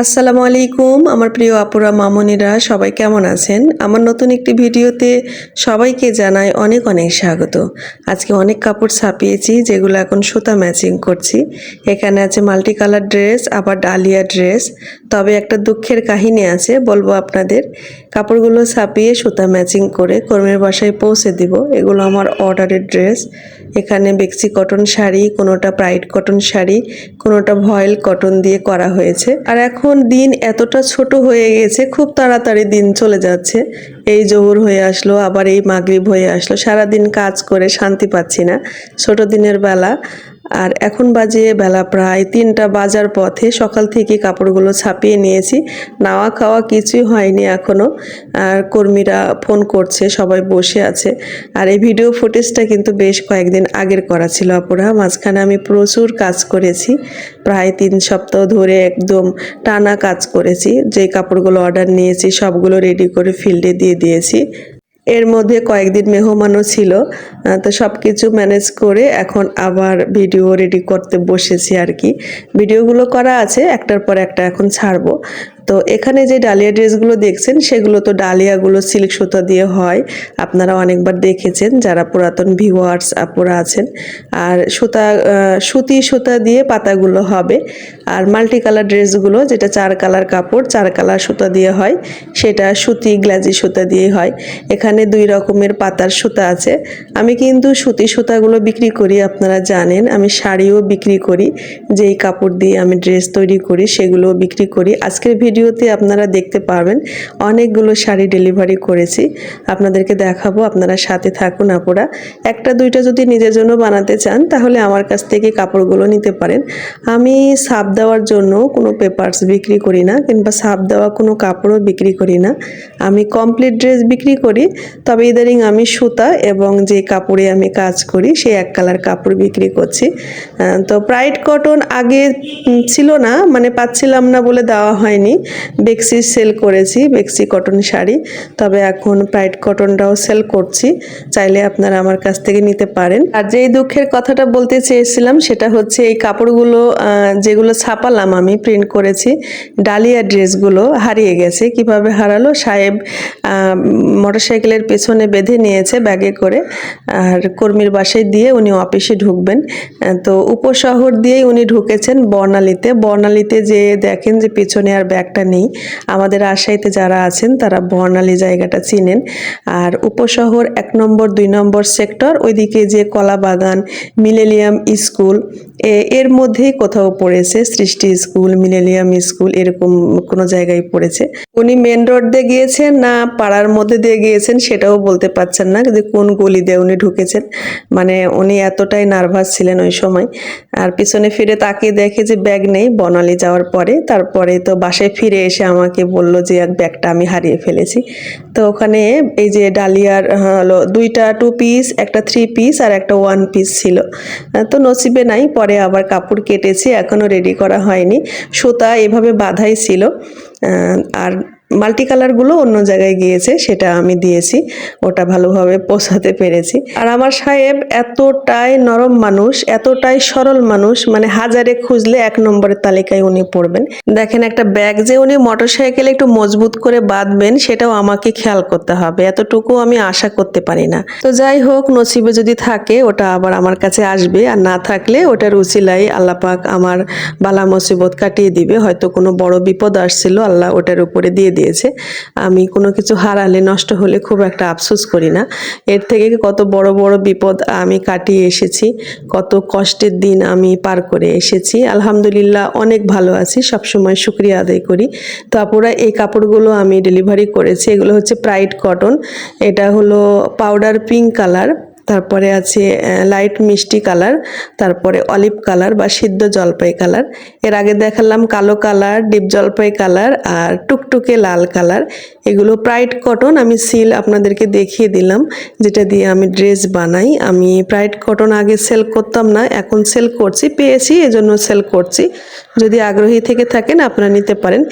আসসালামু আলাইকুম, আমার প্রিয় আপুরা, মামনিরা, সবাই কেমন আছেন? আমার নতুন একটি ভিডিওতে সবাইকে জানাই অনেক অনেক স্বাগত। আজকে অনেক কাপড় ছাপিয়েছি, যেগুলো এখন সুতা ম্যাচিং করছি। এখানে আছে মাল্টি কালার ড্রেস, আবার ডালিয়া ড্রেস। তবে একটা দুঃখের কাহিনী আছে, বলব আপনাদের। কাপড়গুলো ছাপিয়ে সুতা ম্যাচিং করে কর্মীর বাসায় পৌঁছে দিব। এগুলো আমার অর্ডারের ড্রেস। এখানে বেক্সি কটন শাড়ি, কোনোটা প্রাইড কটন শাড়ি, কোনোটা ভয়েল কটন দিয়ে করা হয়েছে। আর এখন দিন এতটা ছোট হয়ে গেছে, খুব তাড়াতাড়ি দিন চলে যাচ্ছে। এই জহুর হয়ে আসলো, আবার এই মাগরিব হয়ে আসলো। সারাদিন কাজ করে শান্তি পাচ্ছি না। ছোট দিনের বেলা আর এখন বাজে বেলা প্রায় তিনটা বাজার পথে সকাল থেকে কাপড়গুলো ছাপিয়ে নিয়েছি। নাওয়া খাওয়া কিছুই হয়নি এখনও আর কর্মীরা ফোন করছে, সবাই বসে আছে। আর এই ভিডিও ফুটেজটা কিন্তু বেশ কয়েকদিন আগের করা ছিল আপুরা। মাঝখানে আমি প্রচুর কাজ করেছি। প্রায় তিন সপ্তাহ ধরে একদম টানা কাজ করেছি। যে কাপড়গুলো অর্ডার নিয়েছি, সবগুলো রেডি করে ফিল্ডে দিয়ে দিয়েছি। এর মধ্যে কয়েকদিন মেহমানও ছিল তো সব কিছু ম্যানেজ করে এখন আবার ভিডিও রেডি করতে বসেছি আর কি। ভিডিওগুলো করা আছে, একটার পর একটা এখন ছাড়বো। তো এখানে যে ডালিয়া ড্রেসগুলো দেখছেন, সেগুলো তো ডালিয়াগুলো সিল্ক সুতা দিয়ে হয়। আপনারা অনেকবার দেখেছেন, যারা পুরাতন ভিউয়ার্স আপুরা আছেন। আর সুতা সুতি সুতা দিয়ে পাতাগুলো হবে। আর মাল্টি কালার ড্রেসগুলো, যেটা চার কালার কাপড়, চার কালার সুতা দিয়ে হয়, সেটা সুতি গ্লাজি সুতা দিয়ে হয়। এখানে দুই রকমের পাতার সুতা আছে। আমি কিন্তু সুতি সুতাগুলো বিক্রি করি, আপনারা জানেন। আমি শাড়িও বিক্রি করি। যেই কাপড় দিয়ে আমি ড্রেস তৈরি করি সেগুলো বিক্রি করি। আজকের ভিডিওতে আপনারা দেখতে পারবেন অনেকগুলো শাড়ি ডেলিভারি করেছি। আপনাদেরকে দেখাবো, আপনারা সাথে থাকুন আপুরা। একটা, দুইটা যদি নিজের জন্য বানাতে চান, তাহলে আমার কাছ থেকে কাপড়গুলো নিতে পারেন। আমি সাপ দেওয়ার জন্য কোনো পেপারস বিক্রি করি না, কিংবা সাপ দেওয়া কোনো কাপড়ও বিক্রি করি না। আমি কমপ্লিট ড্রেস বিক্রি করি, তবে ইদারিং আমি সুতা এবং যে কাপড়ে আমি কাজ করি, সেই এক কালার কাপড় বিক্রি করছি। তো প্রাইড কটন আগে ছিল না মানে পাচ্ছিলাম না বলে দেওয়া হয়নি। বেক্সি সেল করেছি বেক্সি কটন শাড়ি। তবে এখন প্রাইড কটনটাও সেল করছি। চাইলে আপনারা আমার কাছ থেকে নিতে পারেন। আর যেই দুঃখের কথাটা বলতে চেয়েছিলাম, সেটা হচ্ছে এই কাপড়গুলো যেগুলো ছাপালাম আমি প্রিন্ট করেছি, ডালিয়া ড্রেসগুলো হারিয়ে গেছে। কীভাবে হারালো? সাহেব মোটরসাইকেলের পেছনে বেঁধে নিয়েছে ব্যাগে করে। আর কর্মীর বাসায় দিয়ে উনি অফিসে ঢুকবেন। তো উপশহর দিয়েই উনি ঢুকেছেন বর্ণালীতে। বর্ণালীতে যে দেখেন যে পেছনে আর ব্যাগটা নেই। আমাদের আশাইতে যারা আছেন, তারা বর্ণালী জায়গাটা চিনেন। আর উপশহর এক নম্বর, দুই নম্বর সেক্টর, ওইদিকে যে কলা বাগান মিলেনিয়াম স্কুলের মধ্যেই কোথাও পড়েছে, সৃষ্টি স্কুল, মিলেনিয়াম স্কুল, এরকম কোনো জায়গায় পড়েছে। উনি মেন রোড দিয়ে গিয়েছেন না পাড়ার মধ্যে দিয়ে গিয়েছেন সেটাও বলতে পারছেন না যে কোন গলি দিয়ে উনি ঢুকেছেন। মানে উনি এতটাই নার্ভাস ছিলেন ওই সময়। আর পিছনে ফিরে তাকে দেখে যে ব্যাগ নেই, বনালি যাওয়ার পরে। তারপরে তো বাসায় ফিরে এসে আমাকে বলল যে, এক ব্যাগটা আমি হারিয়ে ফেলেছি। তো ওখানে এই যে ডালিয়ার হলো দুইটা টু পিস একটা থ্রি পিস আর একটা ওয়ান পিস ছিল। তো নসিবে নাই, পরে আবার কাপড় কেটেছি এখনও রেডি করা হয়নি। সুতা এভাবে বাধাই ছিল। আর মাল্টি কালারগুলো অন্য জায়গায় গিয়েছে, সেটা আমি দিয়েছি, ওটা ভালোভাবে পৌঁছাতে পেরেছি। আর আমার সাহেব এতটাই নরম মানুষ, এতটাই সরল মানুষ মানে হাজারে খুঁজলে এক নম্বরের তালিকায় উনি পড়বেন। দেখেন একটা ব্যাগ যে উনি মোটরসাইকেলে একটু মজবুত করে বাঁধবেন, সেটাও আমাকে খেয়াল করতে হবে, এতটুকু আমি আশা করতে পারি না। তো যাই হোক, নসিবে যদি থাকে, ওটা আবার আমার কাছে আসবে, আর না থাকলে ওটার উচিলাই আল্লাপাক আমার বালা মুসিবত কাটিয়ে দিবে, হয়তো কোনো বড় বিপদ আসছিল, আল্লাহ ওটার উপরে দিয়ে দিয়েছে। আমি কোনো কিছু হারালে, নষ্ট হলে খুব একটা আফসোস করি না। এর থেকে কত বড় বড় বিপদ আমি কাটিয়ে এসেছি, কত কষ্টের দিন আমি পার করে এসেছি। আলহামদুলিল্লাহ, অনেক ভালো আছি, সবসময় শুক্রিয়া আদায় করি। তো আপুরা, এই কাপড়গুলো আমি ডেলিভারি করেছি। এগুলো হচ্ছে প্রাইড কটন এটা হলো পাউডার পিঙ্ক কালার তারপরে আছে লাইট মিষ্টি কালার তারপরে অলিভ কালার বা সিদ্ধ জলপাই কালারের আগে দেখালাম কালো কালার ডিপ জলপাই কালার আর টুকটুকে লাল কালার এগুলো প্রাইড কটন আমি সিল আপনাদেরকে দেখিয়ে দিলাম, যেটা দিয়ে আমি ড্রেস বানাই। আমি প্রাইড কটন আগে সেল করতাম না, এখন সেল করছি, পেয়েছি, এজন্য সেল করছি। যদি আগ্রহী থেকে থাকেন, আপনারা নিতে পারেন।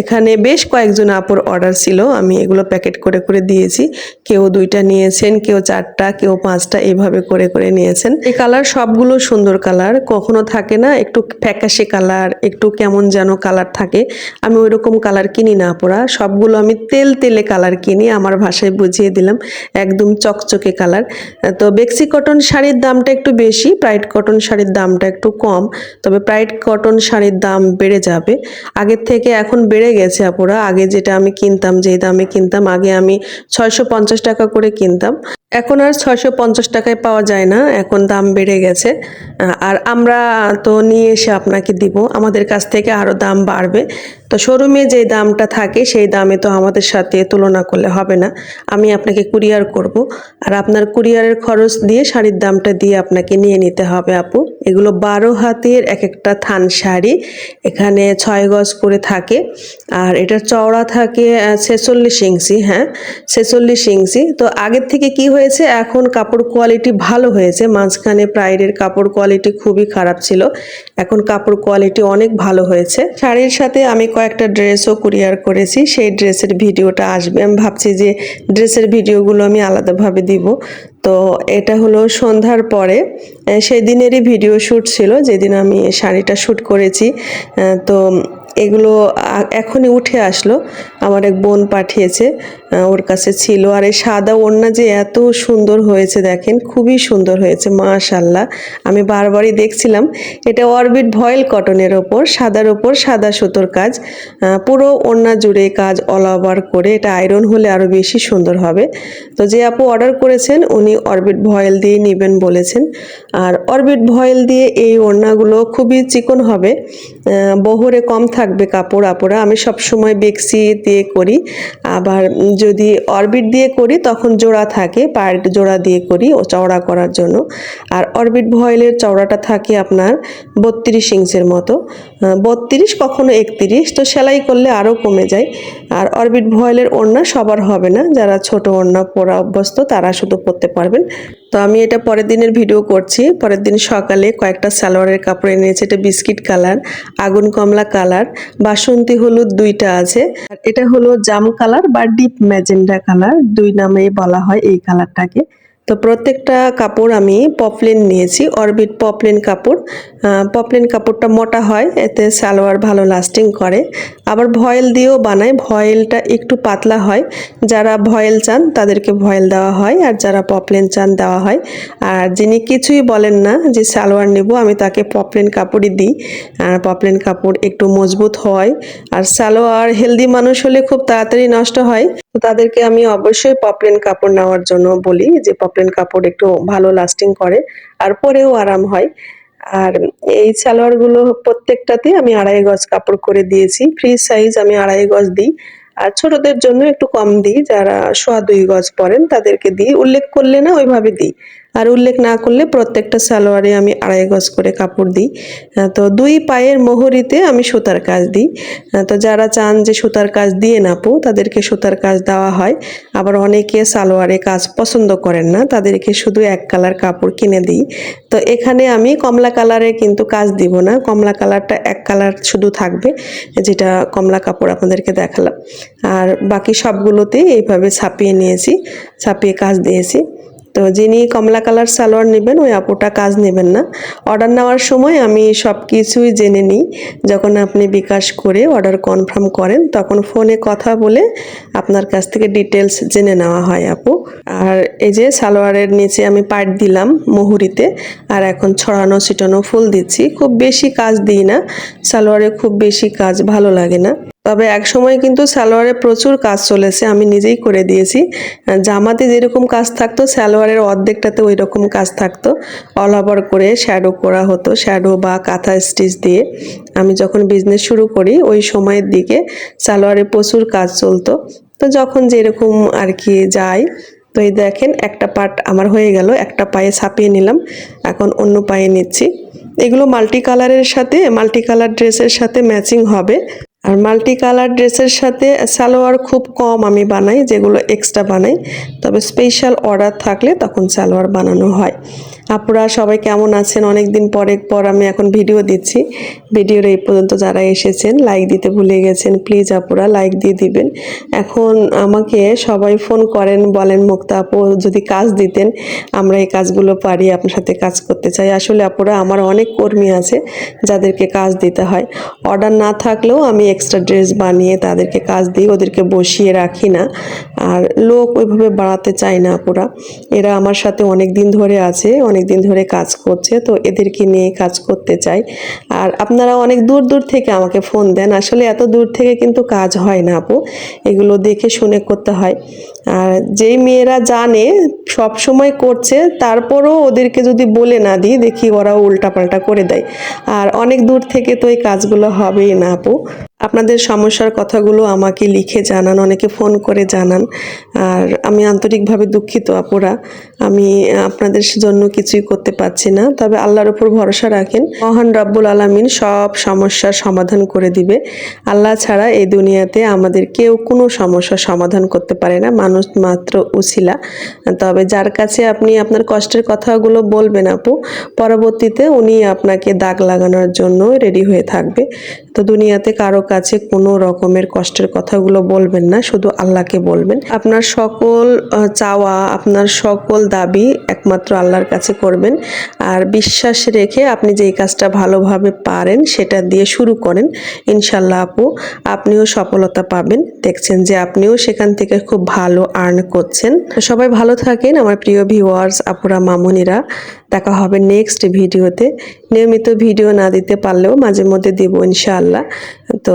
এখানে বেশ কয়েকজন আপুর অর্ডার ছিল, আমি এগুলো প্যাকেট করে করে দিয়েছি। কেউ দুইটা নিয়েছেন, কেউ চারটা, কেউ পাঁচ ভাঁজটা এইভাবে করে করে নিয়েছেন। এই কালার সবগুলো সুন্দর কালার, কখনো থাকে না, একটু ফ্যাকাশে কালার, একটু কেমন যেন কালার থাকে। আমি ওই রকম কালার কিনি না পড়া সবগুলো আমি তেল তেলে কালার কিনি, আমার ভাষায় বুঝিয়ে দিলাম, একদম চকচকে কালার। তো বেক্সি কটন শাড়ির দামটা একটু বেশি, প্রাইড কটন শাড়ির দামটা একটু কম, তবে প্রাইড কটন শাড়ির দাম বেড়ে যাবে। আগের থেকে এখন বেড়ে গেছে আপুরা, আগে যেটা আমি কিনতাম, যেই দামে কিনতাম, আগে আমি ছয়শো পঞ্চাশ টাকা করে কিনতাম। এখন আর ছয়শো পঞ্চাশ টাকায় পাওয়া যায় না, এখন দাম বেড়ে গেছে। আর আমরা তো নিয়ে এসে আপনাকে দিব। আমাদের কাছ থেকে আরও দাম বাড়বে। তো শোরুমে যে দামটা থাকে, সেই দামে তো আমাদের সাথে তুলনা করলে হবে না। আমি আপনাকে কুরিয়ার করব। আর আপনার কুরিয়ারের খরচ দিয়ে শাড়ির দামটা দিয়ে আপনাকে নিয়ে নিতে হবে আপু। এগুলো বারো হাতের এক একটা থান শাড়ি, এখানে ছয় গজ করে থাকে। আর এটার চওড়া থাকে ছেচল্লিশ ইঞ্চি হ্যাঁ ছেচল্লিশ ইঞ্চি। তো আগের থেকে কি হয়েছে? এখন কাপড় কোয়ালিটি ভালো হয়েছে। মাঝখানে প্রাইডের কাপড় কোয়ালিটি খুবই খারাপ ছিল। এখন কাপড় কোয়ালিটি অনেক ভালো হয়েছে। শাড়ির সাথে আমি কয়েকটা ড্রেসও কুরিয়ার করেছি, সেই ড্রেসের ভিডিওটা আসবে। আমি ভাবছি যে ড্রেসের ভিডিওগুলো আমি আলাদাভাবে দিব। তো এটা হলো সন্ধ্যার পরে সেই দিনেরই ভিডিও শ্যুট ছিল, যেদিন আমি শাড়িটা শ্যুট করেছি। তো এগুলো এখনই উঠে আসলো। আমার এক বোন পাঠিয়েছে ওর কাছে ছিল। আর এই সাদা ওড়না যে এত সুন্দর হয়েছে দেখেন, খুবই সুন্দর হয়েছে, মাশাল্লাহ। আমি বারবারই দেখছিলাম। এটা অরবিট ভয়েল কটনের ওপর, সাদার ওপর, সাদা সুতোর কাজ। পুরো ওড়না জুড়ে কাজ অল ওভার করে, এটা আয়রন হলে আরও বেশি সুন্দর হবে। তো যে আপু অর্ডার করেছেন, উনি অরবিট ভয়েল দিয়ে নেবেন বলেছেন। আর অরবিট ভয়েল দিয়ে এই ওড়নাগুলো খুবই চিকন হবে। বহরে কম থাকবে কাপড় আপোড়া, আমি সবসময় বেক্সি দিয়ে করি। আবার যদি অরবিট দিয়ে করি, তখন জোড়া থাকে পায়ের জোড়া দিয়ে করি ও চওড়া করার জন্য। আর অরবিট ভয়েলের চওড়াটা থাকে আপনার বত্রিশ ইঞ্চের মতো। বত্রিশ, কখনো একত্রিশ, তো সেলাই করলে আরও কমে যায়। আর অরবিট ভয়েলের ওড়না সবার হবে না, যারা ছোট ওড়না পরা অভ্যস্ত তারা শুধু পরতে পারবেন। তো আমি এটা পরের দিনের ভিডিও করছি। পরের দিন সকালে কয়েকটা সালোয়ারের কাপড় এনেছি এটা বিস্কিট কালার, আগুন কমলা কালার, বাসন্তী হলুদ দুইটা আছে। এটা হলো জাম কালার বা ডিপ ম্যাজেন্ডা কালার, দুই নামেই বলা হয় এই কালারটাকে। তো প্রত্যেকটা কাপড় আমি পপলিন নিয়েছি, অরবিট পপলিন কাপড়। পপলিন কাপড়টা মোটা হয়, এতে সালোয়ার ভালো লাস্টিং করে। আবার ভয়েল দিয়েও বানায় ভয়েলটা একটু পাতলা হয়। যারা ভয়েল চান তাদেরকে ভয়েল দেওয়া হয়, আর যারা পপলিন চান দেওয়া হয়। আর যিনি কিছুই বলেন না যে সালোয়ার নেব, আমি তাকে পপলিন কাপড়ই দিই। আর পপলিন কাপড় একটু মজবুত হয়, আর সালোয়ার হেলদি মানুষ হলে খুব তাড়াতাড়ি নষ্ট হয়। তো তাদেরকে আমি অবশ্যই পপলেন কাপড় নেওয়ার জন্য বলি যে পপলেন কাপড় একটু ভালো লাস্টিং করে, আর পরেও আরাম হয়। আর এই সালোয়ারগুলো প্রত্যেকটাতে আমি আড়াই গজ কাপড় করে দিয়েছি। ফ্রি সাইজ আমি আড়াই গজ দিই। আর ছোটদের জন্য একটু কম দিই, যারা সোয়া দুই গজ পরেন তাদেরকে দিই। উল্লেখ করলে না ওইভাবে দিই। আর উল্লেখ না করলে প্রত্যেকটা সালোয়ারে আমি আড়াই গজ করে কাপড় দিই। তো দুই পায়ের মোহরিতে আমি সুতার কাজ দিই। তো যারা চান যে সুতার কাজ দিয়ে নাপো তাদেরকে সুতার কাজ দেওয়া হয়। আবার অনেকে সালোয়ারে কাজ পছন্দ করেন না, তাদেরকে শুধু এক কালার কাপড় কিনে দিই। তো এখানে আমি কমলা কালারে কিন্তু কাজ দিব না, কমলা কালারটা এক কালার শুধু থাকবে, যেটা কমলা কাপড় আপনাদেরকে দেখালাম। আর বাকি সবগুলোতে এইভাবে ছাপিয়ে নিয়েছি, ছাপিয়ে কাজ দিয়েছি। তো যিনি কমলা কালার সালোয়ার নেবেন, ওই আপুটা কাজ নেবেন না। অর্ডার নেওয়ার সময় আমি সব কিছুই জেনে নিই। যখন আপনি বিকাশ করে অর্ডার কনফার্ম করেন, তখন ফোনে কথা বলে আপনার কাছ থেকে ডিটেলস জেনে নেওয়া হয় আপু। আর এই যে সালোয়ারের নিচে আমি পাট দিলাম মুহুরিতে, আর এখন ছড়ানো ছিটানো ফুল দিচ্ছি। খুব বেশি কাজ দিই না। সালোয়ারে খুব বেশি কাজ, ভালো লাগে না। তবে এক সময় কিন্তু সালোয়ারে প্রচুর কাজ চলেছে, আমি নিজেই করে দিয়েছি। জামাতে যেরকম কাজ থাকতো, সালোয়ারের অর্ধেকটাতে ওই রকম কাজ থাকতো। অল ওভার করে শ্যাডো করা হতো শ্যাডো বা কাঁথা স্টিচ দিয়ে। আমি যখন বিজনেস শুরু করি, ওই সময়ের দিকে সালোয়ারে প্রচুর কাজ চলতো। তো যখন যেরকম আর কি যাই, তো এই দেখেন একটা পার্ট আমার হয়ে গেল, একটা পায়ে ছাপিয়ে নিলাম, এখন অন্য পায়ে নিচ্ছি। এগুলো মাল্টি কালারের সাথে মাল্টি কালার ড্রেসের সাথে ম্যাচিং হবে। আর মাল্টি কালার ড্রেসের সাথে সালোয়ার খুব কম আমি বানাই, যেগুলো এক্সট্রা বানাই। তবে স্পেশাল অর্ডার থাকলে তখন সালোয়ার বানানো হয়। আপুরা, সবাই কেমন আছেন? অনেক দিন পরে পর আমি এখন ভিডিও দিচ্ছি। ভিডিওর এই পর্যন্ত যারা এসেছেন লাইক দিতে ভুলে গেছেন প্লিজ আপুরা লাইক দিয়ে দিবেন। এখন আমাকে সবাই ফোন করেন, বলেন, মুক্তা আপু, যদি কাজ দিতেন, আমরা এই কাজগুলো পারি, আপনার সাথে কাজ করতে চাই। আসলে আপুরা, আমার অনেক কর্মী আছে যাদেরকে কাজ দিতে হয়। অর্ডার না থাকলেও আমি এক্সট্রা ড্রেস বানিয়ে তাদেরকে কাজ দিই, ওদেরকে বসিয়ে রাখি না। আর লোক ওইভাবে বাড়াতে চাই না আপুরা। এরা আমার সাথে অনেক দিন ধরে আছে, অনেক দিন ধরে কাজ করছে, তো এদেরকে নিয়ে কাজ করতে চাই। আর আপনারা অনেক দূর দূর থেকে আমাকে ফোন দেন, আসলে এত দূর থেকে কিন্তু কাজ হয় না আপু, এগুলো দেখে শুনে করতে হয়। আর যেই মেয়েরা জানে, সব সময় করছে, তারপরও ওদেরকে যদি বলে না দিই, দেখি ওরাও উল্টাপাল্টা করে দেয়। আর অনেক দূর থেকে তো এই কাজগুলো হবেই না আপু। আপনাদের সমস্যার কথাগুলো আমাকে লিখে জানান, অনেকে ফোন করে জানান। আর আমি আন্তরিকভাবে দুঃখিত আপুরা। আমি আপনাদের জন্য কিছুই করতে পারছি না। তবে আল্লাহর উপর ভরসা রাখেন, মহান রব্বুল আলমিন সব সমস্যার সমাধান করে দিবে। আল্লাহ ছাড়া এই দুনিয়াতে আমাদের কেউ কোনো সমস্যার সমাধান করতে পারে না। মানুষ মাত্র উছিলা। তবে যার কাছে আপনি আপনার কষ্টের কথাগুলো বলবেন আপু, পরবর্তীতে উনি আপনাকে দাগ লাগানোর জন্য রেডি হয়ে থাকবে। তো দুনিয়াতে কারও কাছে কোনো রকমের কষ্টের কথাগুলো বলবেন না, শুধু আল্লাহকে বলবেন। আপনার সকল চাওয়া, আপনার সকল দাবি একমাত্র আল্লাহর কাছে করবেন। আর বিশ্বাস রেখে আপনি যেই কাজটা ভালোভাবে পারেন, সেটা দিয়ে শুরু করেন। ইনশাল্লাহ আপু, আপনিও সফলতা পাবেন। দেখছেন যে আপনিও সেখান থেকে খুব ভালো আর্ন করছেন। সবাই ভালো থাকেন, আমার প্রিয় ভিউয়ার্স আপুরা, মামুনিরা। দেখা হবে নেক্সট ভিডিওতে নিয়মিত ভিডিও না দিতে পারলেও মাঝে মধ্যে দেবো ইনশাআল্লাহ। তো